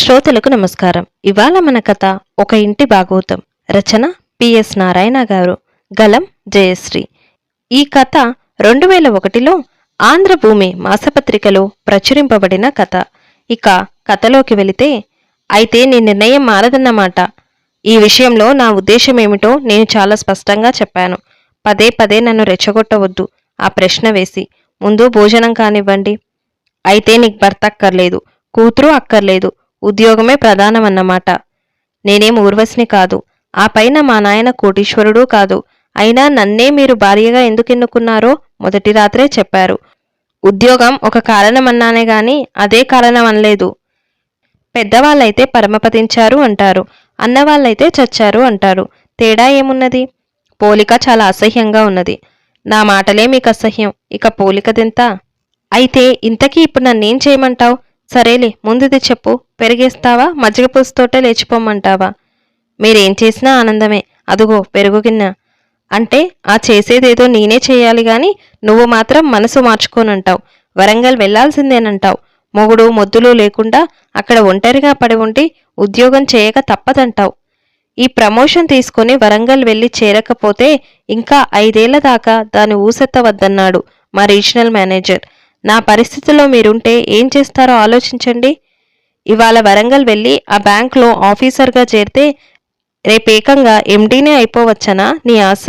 శ్రోతలకు నమస్కారం. ఇవాళ మన కథ ఒక ఇంటి భాగవతం. రచన పిఎస్ నారాయణ గారు. గలం జయశ్రీ. ఈ కథ రెండు వేల ఒకటిలో ఆంధ్రభూమి మాసపత్రికలో ప్రచురింపబడిన కథ. ఇక కథలోకి వెళితే అయితే నీ నిర్ణయం మారదన్నమాట. ఈ విషయంలో నా ఉద్దేశం ఏమిటో నేను చాలా స్పష్టంగా చెప్పాను. పదే పదే నన్ను రెచ్చగొట్టవద్దు. ఆ ప్రశ్న వేసి ముందు భోజనం కానివ్వండి. అయితే నీకు భర్త అక్కర్లేదు కూతురు అక్కర్లేదు ఉద్యోగమే ప్రధానమన్నమాట. నేనేం ఊర్వశిని కాదు. ఆ పైన మా నాయన కోటీశ్వరుడు కాదు. అయినా నన్నే మీరు భార్యగా ఎందుకు ఎన్నుకున్నారో మొదటి రాత్రే చెప్పారు. ఉద్యోగం ఒక కారణమన్నానే గాని అదే కారణం అనలేదు పెద్దవాళ్ళైతే పరమపతించారు అంటారు. అన్నవాళ్ళైతే చచ్చారు అంటారు. తేడా ఏమున్నది? పోలిక చాలా అసహ్యంగా ఉన్నది. నా మాటలే మీకు అసహ్యం. ఇక పోలికదెంత? అయితే ఇంతకీ ఇప్పుడు నన్నేం చేయమంటావు? సరేలే ముందుది చెప్పు. పెరిగేస్తావా? మజ్జిగ పులుసుతోటే లేచిపోమంటావా మీరేం చేసినా ఆనందమే. అదుగో పెరుగు గిన్నె. అంటే ఆ చేసేదేదో నేనే చేయాలి గాని నువ్వు మాత్రం మనసు మార్చుకోనంటావు. వరంగల్ వెళ్ళాల్సిందేనంటావు. మొగుడు మొద్దులు లేకుండా అక్కడ ఒంటరిగా పడి ఉండి ఉద్యోగం చేయక తప్పదంటావు. ఈ ప్రమోషన్ తీసుకుని వరంగల్ వెళ్ళి చేరకపోతే ఇంకా ఐదేళ్ళ దాకా దాని ఊసెత్తవద్దన్నాడు మా రీజనల్ మేనేజర్. నా పరిస్థితిలో మీరుంటే ఏం చేస్తారో ఆలోచించండి. ఇవాళ వరంగల్ వెళ్ళి ఆ బ్యాంక్లో ఆఫీసర్గా చేరితే రేపేకంగా ఎండీనే అయిపోవచ్చనా నీ ఆశ?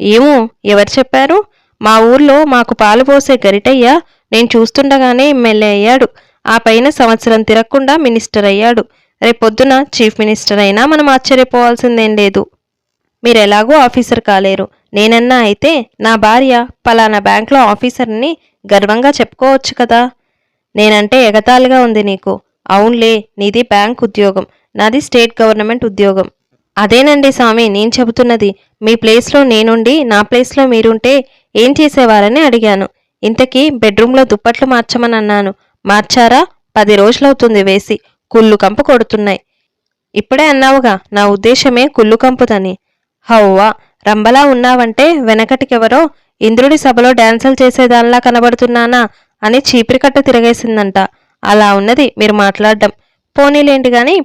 ఏమో ఎవరు చెప్పారు? మా ఊర్లో మాకు పాలు పోసే గరిటయ్య నేను చూస్తుండగానే ఎమ్మెల్యే అయ్యాడు. ఆ పైన సంవత్సరం తిరగకుండా మినిస్టర్ అయ్యాడు. రేపొద్దున చీఫ్ మినిస్టర్ అయినా మనం ఆశ్చర్యపోవాల్సిందేం లేదు. మీరెలాగూ ఆఫీసర్ కాలేరు. నేనన్నా అయితే నా భార్య పలానా బ్యాంక్లో ఆఫీసర్ని గర్వంగా చెప్పుకోవచ్చు కదా. నేనంటే ఎగతాళిగా ఉంది నీకు. అవునులే నీది బ్యాంక్ ఉద్యోగం నాది స్టేట్ గవర్నమెంట్ ఉద్యోగం. అదేనండి స్వామి నేను చెబుతున్నది. మీ ప్లేస్లో నేనుండి నా ప్లేస్లో మీరుంటే ఏం చేసేవారని అడిగాను. ఇంతకీ బెడ్రూమ్లో దుప్పట్లు మార్చమని అన్నాను. మార్చారా? పది రోజులవుతుంది వేసి. కుళ్ళు కంపు కొడుతున్నాయి. ఇప్పుడే అన్నావుగా నా ఉద్దేశమే కుళ్ళు కంపుదని. హౌవా రంబలా ఉన్నావంటే వెనకటికెవరో ఇంద్రుడి సభలో డాన్సులు చేసేదానిలా కనబడుతున్నానా అని చీపిరికట్ట తిరగేసిందంట. అలా ఉన్నది మీరు మాట్లాడడం. పోనీలేంటి గాని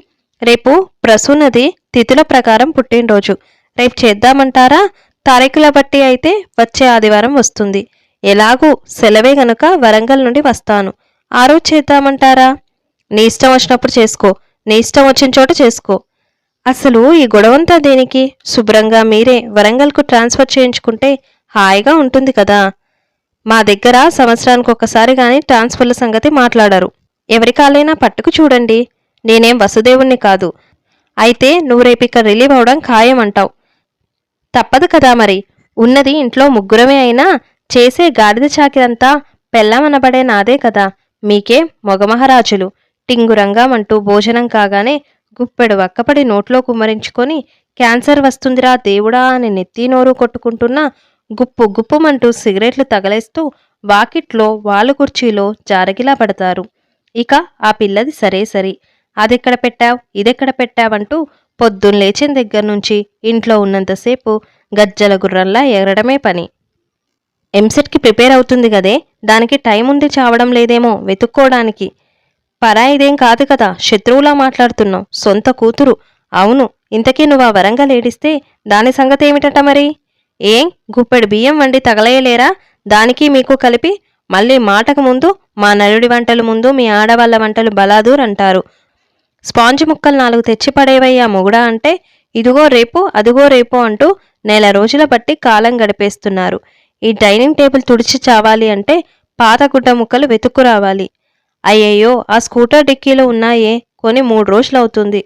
రేపు ప్రసూనది తిథుల ప్రకారం పుట్టినరోజు. రేపు చేద్దామంటారా? తారీఖుల బట్టి అయితే వచ్చే ఆదివారం వస్తుంది. ఎలాగూ సెలవే గనుక వరంగల్ నుండి వస్తాను. ఆ రోజు చేద్దామంటారా? నీ ఇష్టం వచ్చినప్పుడు చేసుకో. నీ ఇష్టం వచ్చిన చోట చేసుకో. అసలు ఈ గొడవంతా దేనికి? శుభ్రంగా మీరే వరంగల్కు ట్రాన్స్ఫర్ చేయించుకుంటే హాయిగా ఉంటుంది కదా. మా దగ్గర సంవత్సరానికి ఒకసారి కానీ ట్రాన్స్ఫర్ల సంగతి మాట్లాడరు. ఎవరికాలైనా పట్టుకు చూడండి. నేనేం వసుదేవుణ్ణి కాదు. అయితే నువ్వు రేపిక రిలీవ్ అవడం ఖాయం అంటావు తప్పదు కదా మరి. ఉన్నది ఇంట్లో ముగ్గురమే అయినా చేసే గాడిద చాకిరంతా పెళ్ళమనబడే నాదే కదా. మీకే మొగమహారాజులు. టింగురంగామంటూ భోజనం కాగానే గుప్పెడు వక్కపడి నోట్లో కుమ్మరించుకొని క్యాన్సర్ వస్తుందిరా దేవుడా అని నెత్తి నోరు కొట్టుకుంటున్నా గుప్పు గుప్పుమంటూ సిగరెట్లు తగలేస్తూ వాకిట్లో వాలు కుర్చీలో జారగిలా పడతారు. ఇక ఆ పిల్లది సరే సరి. అదెక్కడ పెట్టావు? ఇదెక్కడ పెట్టావంటూ పొద్దున్న లేచిన దగ్గర నుంచి ఇంట్లో ఉన్నంతసేపు గజ్జల గుర్రంలా ఎగరడమే పని. ఎంసెట్కి ప్రిపేర్ అవుతుంది కదే దానికి టైం ఉంది చావడం లేదేమో వెతుక్కోవడానికి పరాయిదేం కాదు కదా. శత్రువులా మాట్లాడుతున్నావు. సొంత కూతురు. అవును ఇంతకీ నువ్వు ఆ వరంగల్ ఏడిస్తే దాని సంగతి ఏమిటట మరి? ఏం? గుప్పెడు బియ్యం వండి తగలయలేరా? దానికి మీకు కలిపి మళ్ళీ మాటకు ముందు మా నలుడి వంటలు ముందు మీ ఆడవాళ్ళ వంటలు బలాదూర్ అంటారు. స్పాంజ్ ముక్కలు నాలుగు తెచ్చి పడేవయ్యా మొగుడా అంటే ఇదిగో రేపు అదిగో రేపు అంటూ నెల రోజుల బట్టి కాలం గడిపేస్తున్నారు. ఈ డైనింగ్ టేబుల్ తుడిచి చావాలి అంటే పాత గుడ్డ ముక్కలు వెతుక్కు రావాలి. అయ్యయ్యో ఆ స్కూటర్ డిక్కీలో ఉన్నాయే కొని మూడు రోజులవుతుంది.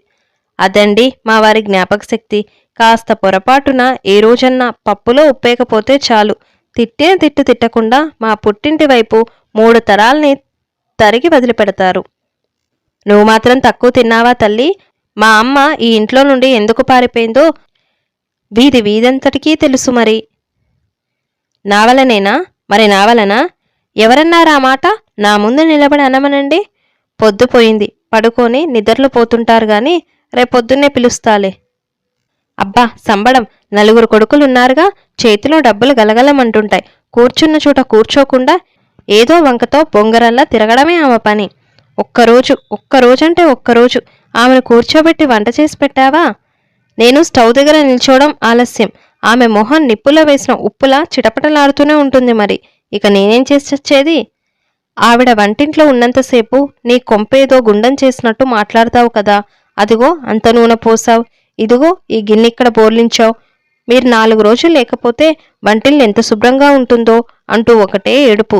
అదండి మా వారి జ్ఞాపక శక్తి కాస్త పొరపాటున ఏ రోజన్నా పప్పులో ఉప్పేకపోతే చాలు. తిట్టిన తిట్టు తిట్టకుండా మా పుట్టింటి వైపు మూడు తరాల్ని తరిగి వదిలిపెడతారు. నువ్వు మాత్రం తక్కువ తిన్నావా తల్లి? మా అమ్మ ఈ ఇంట్లో నుండి ఎందుకు పారిపోయిందో వీధి వీధంతటికీ తెలుసు మరి. నావలనేనా మరి నావలనా ఎవరన్నారా మాట? నా ముందు నిలబడి అనమనండి. పొద్దుపోయింది పడుకొని నిద్రలు పోతుంటారు గాని రేపొద్దున్నే పిలుస్తాలే. అబ్బా సంబడం. నలుగురు కొడుకులున్నారుగా. చేతిలో డబ్బులు గలగలమంటుంటాయి. కూర్చున్న చోట కూర్చోకుండా ఏదో వంకతో బొంగరల్లా తిరగడమే ఆమె పని. ఒక్కరోజు ఒక్కరోజంటే ఒక్కరోజు ఆమెను కూర్చోబెట్టి వంట చేసి పెట్టావా? నేను స్టవ్ దగ్గర నిల్చోవడం ఆలస్యం. ఆమె మొహం నిప్పులో వేసిన ఉప్పులా చిటపటలాడుతూనే ఉంటుంది మరి. ఇక నేనేం చేసి చచ్చేది ఆవిడ వంటింట్లో ఉన్నంతసేపు నీ కొంపేదో గుండం చేసినట్టు మాట్లాడతావు కదా. అదిగో అంత నూనె పోసావు. ఇదిగో ఈ గిన్నె ఇక్కడ బోర్లించావు. మీరు నాలుగు రోజులు లేకపోతే వంటిల్లు ఎంత శుభ్రంగా ఉంటుందో అంటూ ఒకటే ఏడుపు.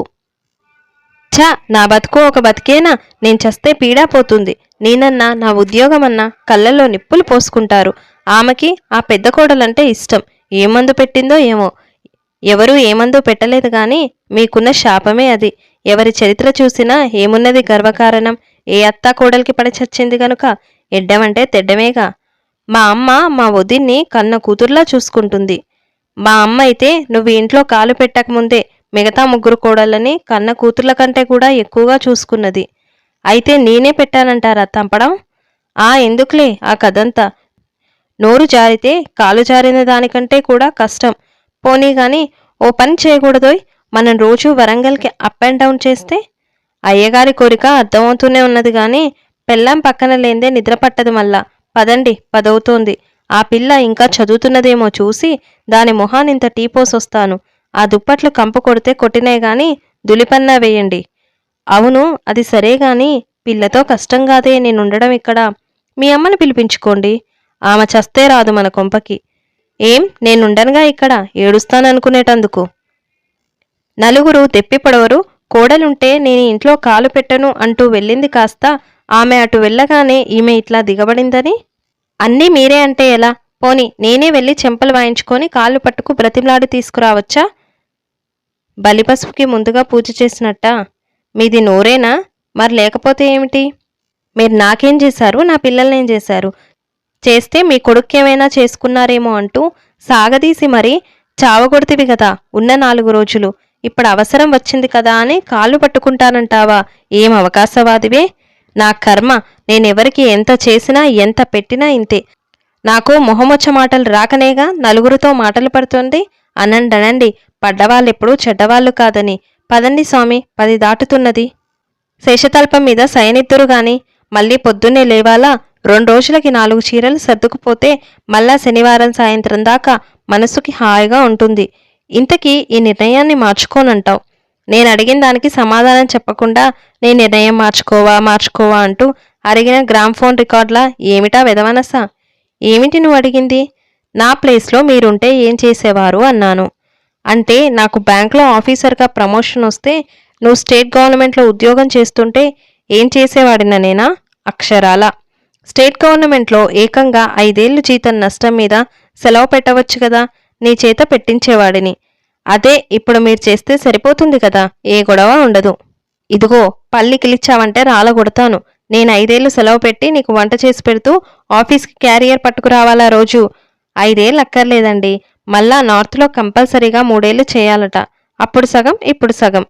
ఛా నా బతుకు ఒక బతికేనా? నేను చస్తే పీడా పోతుంది. నేనన్నా నా ఉద్యోగమన్నా కళ్ళల్లో నిప్పులు పోసుకుంటారు. ఆమెకి ఆ పెద్ద కోడలంటే ఇష్టం. ఏ మందు పెట్టిందో ఏమో. ఎవరూ ఏమందో పెట్టలేదు గాని మీకున్న శాపమే అది. ఎవరి చరిత్ర చూసినా ఏమున్నది గర్వకారణం? ఏ అత్తా కోడలికి పడి చచ్చింది గనుక ఎడ్డమంటే తెడ్డమేగా. మా అమ్మ మా వదిన్ని కన్న కూతుర్లా చూసుకుంటుంది. మా అమ్మ అయితే నువ్వు ఇంట్లో కాలు పెట్టకముందే మిగతా ముగ్గురు కోడళ్ళని కన్న కూతుర్ల కంటే కూడా ఎక్కువగా చూసుకున్నది. అయితే నేనే పెట్టానంటారా తంపడం? ఆ ఎందుకులే ఆ కథంతా? నోరు జారితే కాలు జారిన దానికంటే కూడా కష్టం. పోనీ గాని ఓ పని చేయకూడదోయ్. మనం రోజు వరంగల్కి అప్ అండ్ డౌన్ చేస్తే అయ్యగారి కోరిక అర్థమవుతూనే ఉన్నది గాని పెళ్ళాం పక్కన లేందే నిద్ర పట్టదు మళ్ళా. పదండి పదవుతోంది. ఆ పిల్ల ఇంకా చదువుతున్నదేమో చూసి దాని మొహానింత టీపోసొస్తాను. ఆ దుప్పట్లు కంపు కొడితే కొట్టినే గాని దులిపన్నా వేయండి. అవును అది సరే గాని పిల్లతో కష్టం కాదే నేనుండడం ఇక్కడ. మీ అమ్మని పిలిపించుకోండి. ఆమె చస్తే రాదు మన కొంపకి. ఏం? నేనుండనుగా ఇక్కడ. ఏడుస్తాననుకునేటందుకు. నలుగురు తెప్పి పొడవరు కోడలుంటే నేను ఇంట్లో కాలు పెట్టను అంటూ వెళ్ళింది కాస్త. ఆమె అటు వెళ్ళగానే ఈమె ఇట్లా దిగబడిందని. అన్నీ మీరే అంటే ఎలా? పోని నేనే వెళ్ళి చెంపలు వాయించుకొని కాళ్ళు పట్టుకు బ్రతిమలాడి తీసుకురావచ్చా? బలిపసుపుకి ముందుగా పూజ చేసినట్టా? మీది నోరేనా? మరి లేకపోతే ఏమిటి? మీరు నాకేం చేశారు? నా పిల్లల్నేం చేశారు? చేస్తే మీ కొడుక్కేమైనా చేసుకున్నారేమో అంటూ సాగదీసి మరీ చావగొడితివి కదా ఉన్న నాలుగు రోజులు. ఇప్పుడు అవసరం వచ్చింది కదా అని కాళ్ళు పట్టుకుంటానంటావా? ఏం అవకాశవాదివే? నా కర్మ నేనెవరికి ఎంత చేసినా ఎంత పెట్టినా ఇంతే. నాకు మొహమొచ్చ మాటలు రాకనేగా నలుగురితో మాటలు పడుతుంది. అనండనండి పడ్డవాళ్ళెప్పుడూ చెడ్డవాళ్ళు కాదని. పదండి స్వామి పది దాటుతున్నది. శేషతల్పం మీద శయనిద్దురు గాని మళ్ళీ పొద్దున్నే లేవాలా? రెండు రోజులకి నాలుగు చీరలు సర్దుకుపోతే మళ్ళా శనివారం సాయంత్రం దాకా మనసుకి హాయిగా ఉంటుంది. ఇంతకీ ఈ నిర్ణయాన్ని మార్చుకోనంటావు? నేను అడిగిన దానికి సమాధానం చెప్పకుండా నీ నిర్ణయం మార్చుకోవా మార్చుకోవా అంటూ అడిగిన గ్రామ్ ఫోన్ రికార్డులా ఏమిటా వెదవనసా? ఏమిటి నువ్వు అడిగింది? నా ప్లేస్లో మీరుంటే ఏం చేసేవారు అన్నాను. అంటే నాకు బ్యాంక్లో ఆఫీసర్గా ప్రమోషన్ వస్తే నువ్వు స్టేట్ గవర్నమెంట్లో ఉద్యోగం చేస్తుంటే ఏం చేసేవాడిన నేనా అక్షరాల. స్టేట్ గవర్నమెంట్లో ఏకంగా ఐదేళ్ళు జీతం నష్టం మీద సెలవు పెట్టవచ్చు కదా? నీ చేత పెట్టించేవాడిని. అదే ఇప్పుడు మీరు చేస్తే సరిపోతుంది కదా? ఏ గొడవ ఉండదు. ఇదిగో పల్లి కిలిచ్చావంటే రాలగొడతాను నేను ఐదేళ్ళు సెలవు పెట్టి నీకు వంట చేసి పెడుతూ ఆఫీస్కి క్యారియర్ పట్టుకురావాలా రోజు? ఐదేళ్ళు అక్కర్లేదండి. మళ్ళా నార్త్లో కంపల్సరీగా మూడేళ్ళు చేయాలట. అప్పుడు సగం ఇప్పుడు సగం.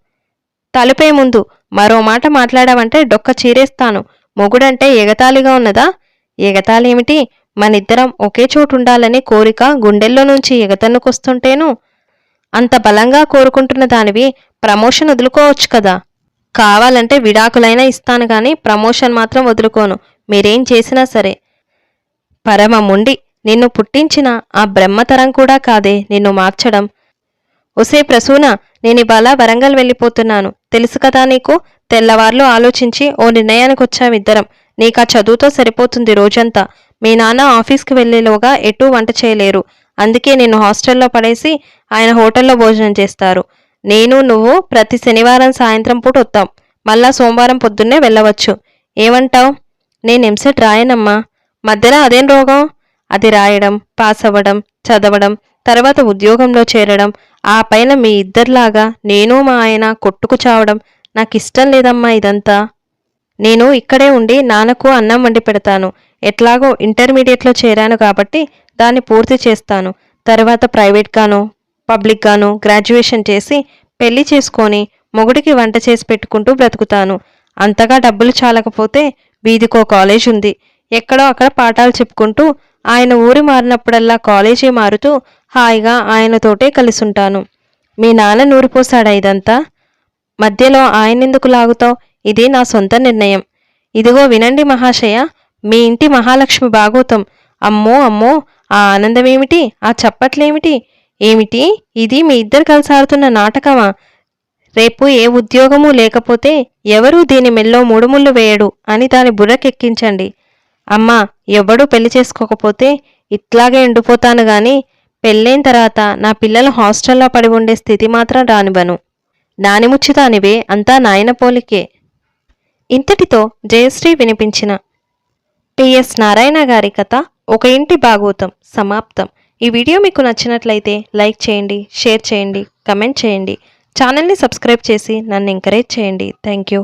తలుపే ముందు మరో మాట మాట్లాడావంటే డొక్క చీరేస్తాను. మొగుడంటే ఎగతాళిగా ఉన్నదా? ఎగతాళి ఏమిటి మనిద్దరం ఒకే చోటు ఉండాలనే కోరిక గుండెల్లో నుంచి ఎగతన్నుకొస్తుంటేను? అంత బలంగా కోరుకుంటున్న దానివి ప్రమోషన్ వదులుకోవచ్చు కదా? కావాలంటే విడాకులైనా ఇస్తాను గాని ప్రమోషన్ మాత్రం వదులుకోను. మీరేం చేసినా సరే. పరమ ముండి నిన్ను పుట్టించిన ఆ బ్రహ్మతరం కూడా కాదే నిన్ను మార్చడం. ఒసే ప్రసూన నేనివాళ వరంగల్ వెళ్ళిపోతున్నాను. తెలుసు కదా నీకు? తెల్లవార్లు ఆలోచించి ఓ నిర్ణయానికి వచ్చామిద్దరం నీకా చదువుతో సరిపోతుంది రోజంతా. మీ నాన్న ఆఫీస్కి వెళ్ళేలోగా ఎటూ వంట చేయలేరు. అందుకే నేను హాస్టల్లో పడేసి ఆయన హోటల్లో భోజనం చేస్తారు. నేను నువ్వు ప్రతి శనివారం సాయంత్రం పూట వస్తాం మళ్ళా సోమవారం పొద్దున్నే వెళ్ళవచ్చు. ఏమంటావ్? నేను ఎంసెట్ రాయనమ్మా. మధ్యలో అదేం రోగం? అది రాయడం పాస్ అవ్వడం చదవడం తర్వాత ఉద్యోగంలో చేరడం ఆ పైన మీ ఇద్దరిలాగా నేను మా ఆయన కొట్టుకు చావడం నాకు ఇష్టం లేదమ్మా ఇదంతా. నేను ఇక్కడే ఉండి నాన్నకు అన్నం వండి పెడతాను. ఎట్లాగో ఇంటర్మీడియట్లో చేరాను కాబట్టి దాన్ని పూర్తి చేస్తాను. తర్వాత ప్రైవేట్గాను పబ్లిక్గాను గ్రాడ్యుయేషన్ చేసి పెళ్ళి చేసుకొని మొగుడికి వంట చేసి పెట్టుకుంటూ బ్రతుకుతాను. అంతగా డబ్బులు చాలకపోతే వీధికో కాలేజ్ ఉంది ఎక్కడో అక్కడ పాఠాలు చెప్పుకుంటూ ఆయన ఊరి మారినప్పుడల్లా కాలేజీ మారుతూ హాయిగా ఆయనతోటే కలిసుంటాను. మీ నాన్న నూరిపోసాడా ఇదంతా? మధ్యలో ఆయనెందుకు లాగుతావు? ఇది నా సొంత నిర్ణయం. ఇదిగో వినండి మహాశయ మీ ఇంటి మహాలక్ష్మి భాగవతం అమ్మో అమ్మో ఆ ఆనందమేమిటి? ఆ చప్పట్లేమిటి? ఏమిటి? ఇది మీ ఇద్దరు కలిసి ఆడుతున్న నాటకమా? రేపు ఏ ఉద్యోగము లేకపోతే ఎవరూ దీని మెల్లో మూడుముళ్ళు వేయడు అని దాని బుర్రకెక్కించండి. అమ్మా ఎవడూ పెళ్ళి చేసుకోకపోతే ఇట్లాగే ఎండిపోతాను గాని పెళ్ళైన తర్వాత నా పిల్లలు హాస్టల్లో పడి ఉండే స్థితి మాత్రం రానివ్వను. నానిముచ్చిదానివే అంతా నాయన పోలికే. ఇంతటితో జయశ్రీ వినిపించిన పిఎస్ నారాయణ గారి కథ ఒక ఇంటి భాగవతం సమాప్తం. ఈ వీడియో మీకు నచ్చినట్లయితే లైక్ చేయండి షేర్ చేయండి కమెంట్ చేయండి. ఛానల్ని సబ్స్క్రైబ్ చేసి నన్ను ఎంకరేజ్ చేయండి. Thank you.